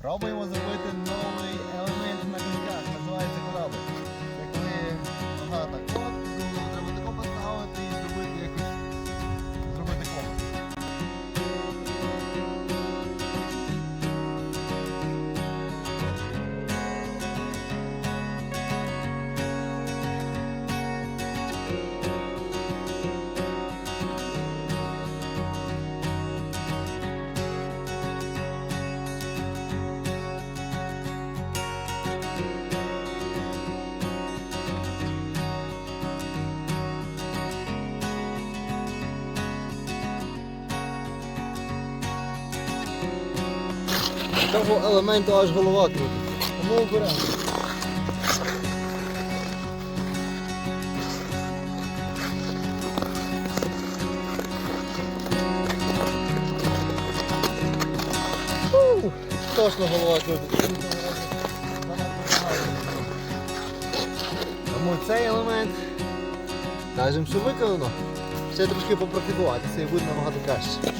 Пробуємо зробити новий елемент Цього елементу аж голова крутиться. Тому оберемо. Точно голова крутиться. Тому цей елемент кажемо, що виконано. Ще трошки попрактикуватися і буде набагато краще.